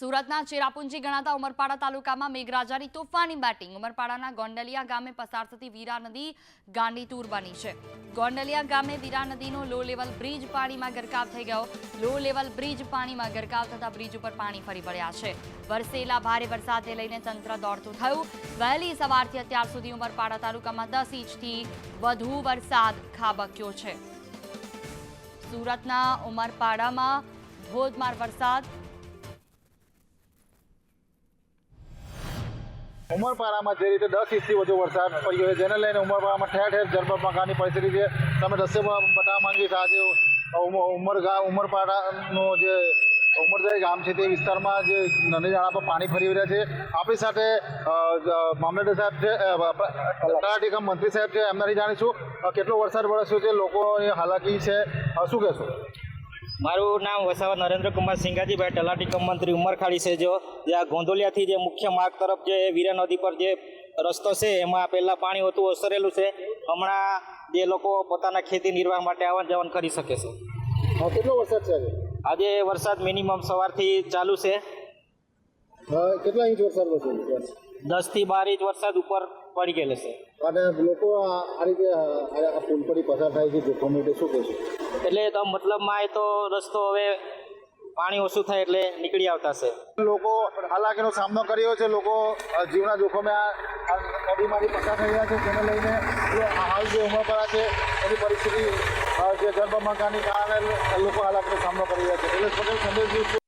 સુરતના ચેરાપુંજી ગણાતા ઉમરપાડા તાલુકામાં મેઘરાજાની તોફાની બેટિંગ. ઉમરપાડાના ગોંડલિયા ગામે પસાર થતી વીરા નદી ગાંડીતુર બની છે. ગોંડલિયા ગામે વીરા નદીનો લો લેવલ બ્રિજ પાણીમાં ગરકાવ થઈ ગયો. લો લેવલ બ્રિજ પાણીમાં ગરકાવ થતા બ્રિજ ઉપર પાણી ફરી વળ્યા છે. વરસેલા ભારે વરસાદને લઈને તંત્ર દોડતું થયું. વહેલી સવારથી અત્યાર સુધી ઉમરપાડા તાલુકામાં દસ ઇંચથી વધુ વરસાદ ખાબક્યો છે. સુરતના ઉમરપાડામાં ધોધમાર વરસાદ ઉમરપાડામાં જે રીતે દસ ઇંચથી વધુ વરસાદ પડ્યો છે જેને લઈને ઉમરપાડામાં ઠેર ઠેર જળબંબાકારની પરિસ્થિતિ છે. તમે દ્રશ્યમાં બતાવવા માંગીશ આજે ઉમ- ઉમરગા ઉમરપાડાનો જે ઉમરજાઈ ગામ છે તે વિસ્તારમાં જે નદી નાળા પર પાણી ફરી રહ્યા છે. આપણી સાથે મામલતદાર સાહેબ છે અ, તલાટી કમ મંત્રી સાહેબ છે એમનાથી જાણીશું કેટલો વરસાદ વરસ્યો છે લોકોની હાલાકી છે. શું કહેશો? મારું નામ વસાવા નરેન્દ્ર કુમાર સિંઘાજીભાઈ તલાટી કમ મંત્રી ઉમરખાડી છે જો. જે આ ગોંધોલિયાથી જે મુખ્ય માર્ગ તરફ જે વીરા નદી પર જે રસ્તો છે એમાં પહેલાં પાણી હતું ઓસરેલું છે. હમણાં જે લોકો પોતાના ખેતી નિર્વાહ માટે આવન જવન કરી શકે છે. કેટલો વરસાદ છે આજે? વરસાદ મિનિમમ સવારથી ચાલુ છે. અ, કેટલા ઇંચ વરસાદ પડશે છે? દસથી બાર ઇંચ વરસાદ ઉપર પડી ગયેલો છે. અને લોકો આ આ રીતે આ પુલ પડી પસાર થાય છે જોખમ માટે શું કહેશો એટલે તો મતલબમાં એ તો રસ્તો હવે પાણી ઓછું થાય એટલે નીકળી આવતા છે. લોકો હાલાકીનો સામનો કર્યો છે લોકો જીવના જોખમે આ આ નદીમાંથી પસાર થઈ રહ્યા છે તેને લઈને હાલ જે ઉમરપરા છે એની પરિસ્થિતિ જે જળબંબાકારની કારણે લોકો હાલાકીનો સામનો કરી રહ્યા છે. એટલે પટેલ સંદેશ